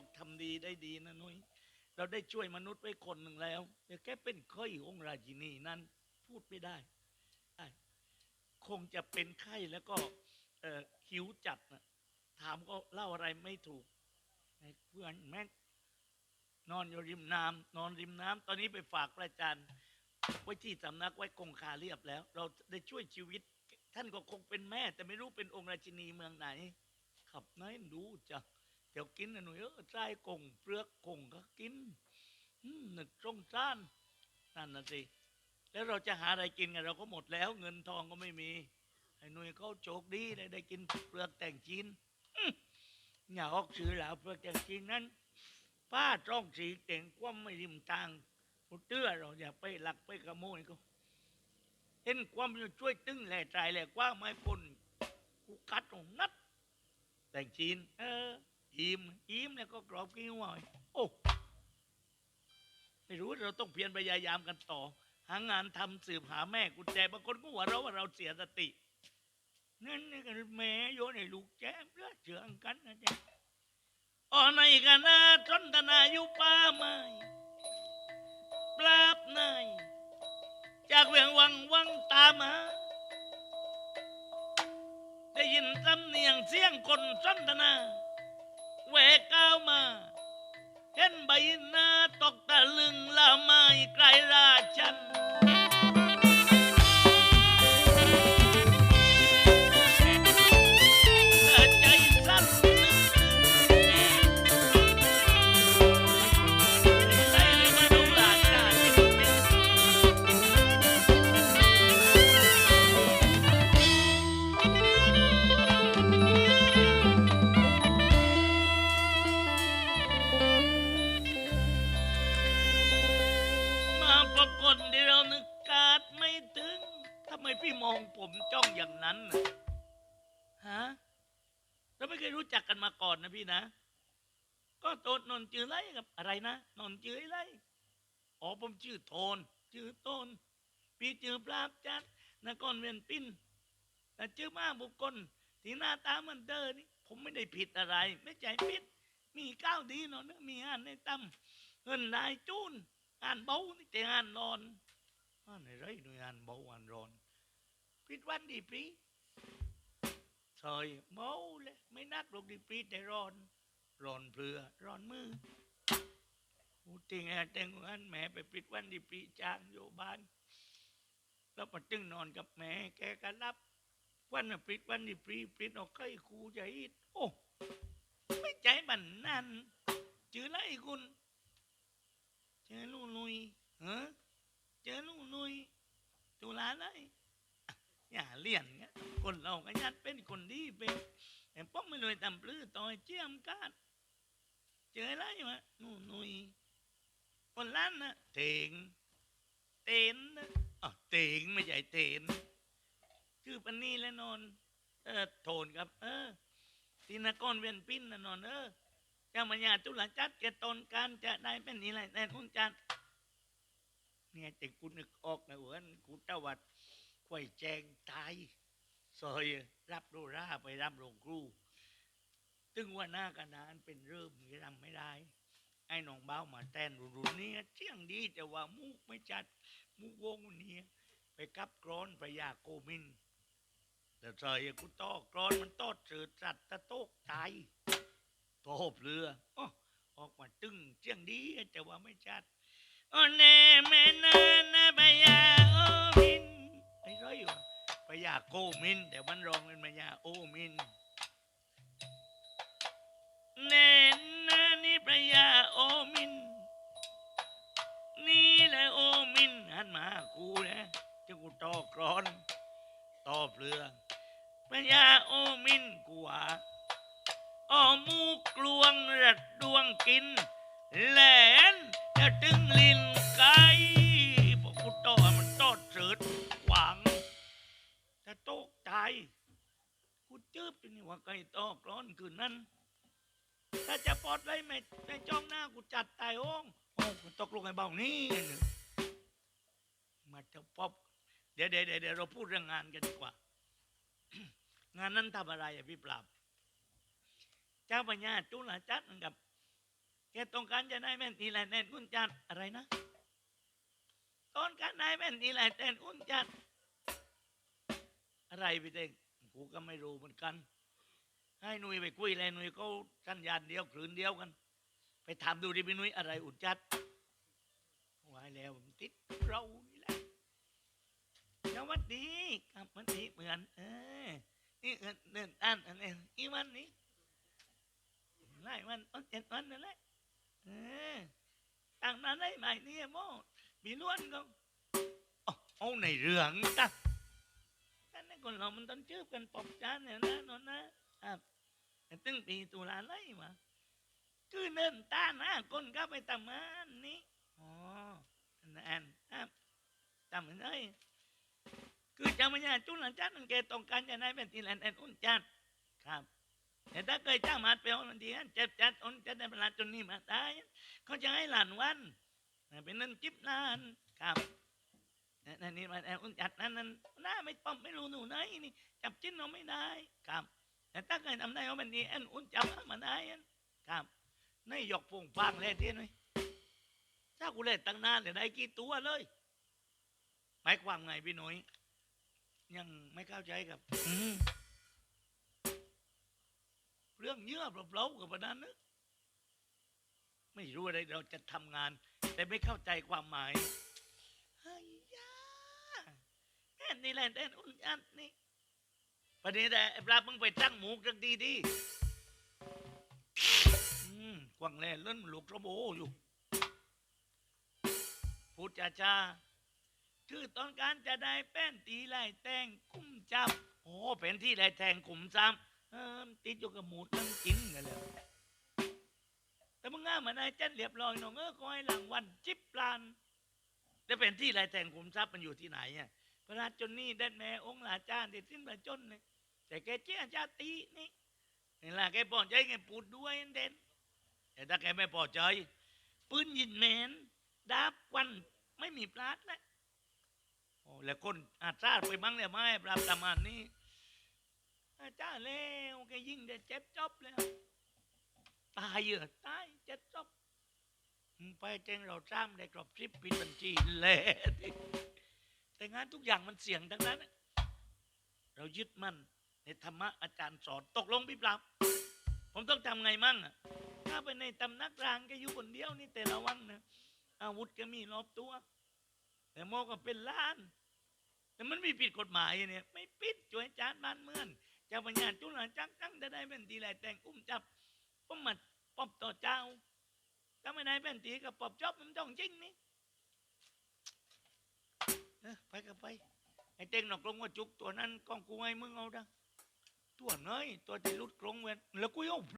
อกทำดีได้ดีนะนุ้ยเราได้ช่วยมนุษย์ไว้คนหนึ่งแล้ว แต่แค่เป็นเคยองค์ราชินีนั้น พูดไม่ได้ คงจะเป็นไข้แล้วก็เอ่อหิวจัดนะถามก็เล่าอะไรไม่ถูกเพื่อนแม่งนอนอยู่ริมน้ำนอนริมน้ำตอนนี้ไปฝากพระอาจารย์ไว้ที่สำนักไว้กงคาเรียบแล้ว เราได้ช่วยชีวิต ท่านก็คงเป็นแม่ แต่ไม่รู้เป็นองค์ราชินีเมืองไหน ขับไหนดูจ้ะ เดี๋ยวกินหนุ่ยเออใต้กงเปลือกกงก็กินนึกตรงจ้านนั่นน่ะสิแล้วเราจะหาอะไรกินกันเราก็หมดแล้ว เงินทองก็ไม่มีไอ้หนุ่ยเขาโชคดีได้ได้กินเปลือกแต่งจีนอื้อย่าออกชื่อแล้วเปลือกแต่งจีนนั้นป้าจ้องสีแต่งคว่ำไม่ริมทางกูเตื้อเราอย่าไปหลักไปขโมยเขาเห็นความอยู่ช่วยตึ้งแหล่ใจแหล่กว่าไม้ปนกูกัดตรงนัดแต่งจีน เออ อิ่มอิ่มแล้วก็กรอบกิ้วหน่อยโอ้ไม่รู้เราต้องเพียรพยายามกันต่อ หางานทำสืบหาแม่กุญแจบางคนก็หัวเราะว่าเราเสียสตินั่นนี่กันแม่โยนให้ลูกแจ้เลือดเชืองกันนะจ๊ะอ๋อในกันนะทนตนาอยู่ป่าไม้ปราบนายจากเวียงวังวังตามมาได้ยินสำเนียงเสียงคนสนทนา แหวกก้าวมา เห็นใบหน้าตกตะลึงละไม่ไกลราชัน องผมจ้องอย่างนั้นน่ะฮะเราไม่เคยรู้จักกันมาก่อนนะพี่นะ ก็โตนนนจือไรกับอะไรนะนนจือไรอ๋อผมชื่อโทนชื่อโทนพี่ชื่อปราบจัดนครเวียนปิ้นแต่ชื่อมาบุคคลที่หน้าตาเหมันเดินนี่ ผมไม่ได้ผิดอะไร ไม่ใจผิด มีก้าวดีเนาะเนอมีอ่านในตั้มเงินได้จูนอ่านเบานี่แต่อ่านนอนอ่านไรหน่วยอ่านเบาอ่านรอน ผิดวันดีปรีซอยเมาเลยไม่นักหรอกดิปรีแต่ร้อนร้อนเปลือร้อนมือพูดจริงอแต่งงานแม่ไปปิดวันดิปรีจางอยู่บ้านแล้วมาตึงนอนกับแม่แกก็รับ วันน่ะปิดวันดิปรีปิดเอาไข้ครูใหญ่โอ้ไม่ใจมันนั่นจือไรคุณเจอลูกนุยเออเจอลูกนุยตุลาไร เลี่ยนเงี้ยคนเราก็ยัดเป็นคนดีเป็นแต่ป้องไม่เลยตำปลื้อต่อยเจียมกาดเจอไรวะนู่นนุยคนล้านนะเถงเตนนะอ๋อเตงไม่ใช่เตนชื่อปันนี่และนอน เออโทนครับ เออที่นครเวียนปิ้นนะนอน เออเจ้ามัญญาตุลาจัดแกตนการจะได้เป็นนี่ไรแต่ทุนจัดเนี่ยแต่กูนึกออกนะเว้ยกูเจ้าวัด ควยแจงตายซอยรับโดราไปรับโรงครูตึงว่าหน้ากระดานเป็นเริ่มที่ทำไม่ได้ ไอ้น้องเบ้ามาแตนรุนเนี่ยเที่ยงดีแต่ว่ามุกไม่จัด มุกวงเนี่ยไปกับกรอนพยาโกมิน แต่ซอยกูต้อกรอนมันต้อเสือสัตว์ตะโตกตายโตบเรือออออกมาตึงเที่ยงดีแต่ว่าไม่จัดโอเนแม่นานาพญาโอ โกมิน แต่มันรองเป็นพญาโอมินเน้นานี่พญาโอมิน นี่แหละโอมินหันมากูนะจะกูตอกร้อนต่อเปลือพญาโอมินกูว่าอ้อมูกลวงรัดดวงกินแหลนจะตึงลินไกบอกกูตอม บอยู่นี่ว่าไก่ตอกร้อนคืนนั้น ถ้าจะปลอดไรไม่ไม่จ้องหน้ากูจัดตายโองโอ้กูตกลงไอ้เบานี่มาจะปอบเดี๋ยวเดี๋ยวเดี๋ยวเราพูดเรื่องงานกันดีกว่า งานนั้นทำอะไรอะพี่ปราบ เจ้าปัญญาจุลจัดกับแกต้องการจะได้แม่นทีไรแน่นอุ่นจัดอะไรนะต้องการได้แม่นทีไรแน่นอุ่นจัดอะไรพี่เต้ง กูก็ไม่รู้เหมือนกัน ให้หนุ่ยไปคุยเลยหนุ่ยเขาสัญญาณเดียวคลืนเดียวกัน ไปถามดูดิพี่หนุ่ยอะไรอุ่นจัดวายแล้วมันติดเรานี่แหละสวัสดีครับมันนี้เหมือน เออนี่เอินเดินอ่านอันนี้อีวันนี้ไล่วันต้นเจ็ดวันนั่นแหละเออต่างนั้นได้ไหมเนี่ยโมมีล้วนก็เอาในเรื่องจ้ะแต่ใน คนเรามันต้องจืบกันปอบจานเนี่ยนะนนนะครับแต่ตึงปีตุลาไล่มาคือเนินต้านนะคนก็ไปทำงานนี่อ๋อนั่นครับจำไม่ได้คือจำไม่ได้จุนหลังจัดมันแกต้องการจะได้เป็นทีแลนด์แอนอุ่นจัดครับแต่ถ้าเคยจ้างมาเป็นวันที่เจ็บจัดอุ่นจัดในเวลาจนนี่มาได้เขาจะให้หลานวันเป็นนั่นจิบนานครับ นั่นนี่มันแอนอุ่นจัดนั่นนั่นน่าไม่ป้อมไม่รู้หนูไหนนี่จับจิ้นเราไม่ได้ครับแต่ถ้าเคยทำได้ว่ามันนี่แอนอุ่นจับมาได้ครับนี่หยกพงฟางเลยทีนี่ถ้ากูเล่นตั้งนานเลยได้กี่ตัวเลยหมายความไงพี่หนุ่ยยังไม่เข้าใจกับเรื่องเยื่อเปล่าๆกับประนั้นนะไม่รู้อะไรเราจะทำงาน แต่ไม่เข้าใจความหมาย่นี้แหละแค่อุ่นอันนี่ประเดี๋ยวแต่ไอ้ปลามึงไปตั้งหมูกันดีดีอืมกวางแล่เล่นลูกระโบอยู่พูดจาจาคือตองการจะได้แป้นตีไล่แตงคุ้มจับโอ้เป็นที่ไล่แทงขุมซ้ำเออติดอยู่กับหมูนั่งกินกันแล้วแต่มึงง่ามาได้เจันเรียบร้อยน้องเออคอยหลังวันจิบปลานแต่เป็นที่ไล่แทงขุมทรัพย์มันอยู่ที่ไหนอะ พระราชจนนี่ได้แม่องค์หลาจารย์เด็ดสิ้นประจนเลยแต่แกเจ้าชาตีนี่นี่ล่ะแกพอใจแกพูดด้วยเด่นแต่ถ้าแกไม่พอใจปืนยินแมนดาบวันไม่มีปลาดแล้วโอ้แล้วคนอาซาไปมั้งเนี่ยไม่ปราบประมาณนี้อาจ้าแล้วแกยิ่งได้เจ็บจบแล้ว ตายเยอะตายเจ็บจบไปแจ้งเราจ้ามได้กรอบทริปปิดบัญชีและที่ แต่งานทุกอย่างมันเสี่ยงทั้งนั้น เรายึดมั่นในธรรมะอาจารย์สอนตกลงพี่ปราบผมต้องทำไงมั่งอะถ้าไปในตำนักรางแกอยู่คนเดียวนี่แต่ระวังนะอาวุธก็มีรอบตัว แต่โมก็เป็นล้าน แต่มันไม่ผิดกฎหมายเนี่ย ไม่ปิดช่วยจานบ้านเมืองเจ้าปัญญาจุลหลานจังจังจะได้เป็นตีไรแต่งอุ้มจับป้อมมัดป้อมต่อเจ้าถ้าไม่ได้เป็นตีกับปอบจอบมันต้องจริงนี่ ไปก็ไป ไอ้เต็งหนอกลงว่าจุกตัวนั้นกองกูให้มึงเอาดังตัวน้อยตัวที่รุดกรงเวนแล้วกูเอา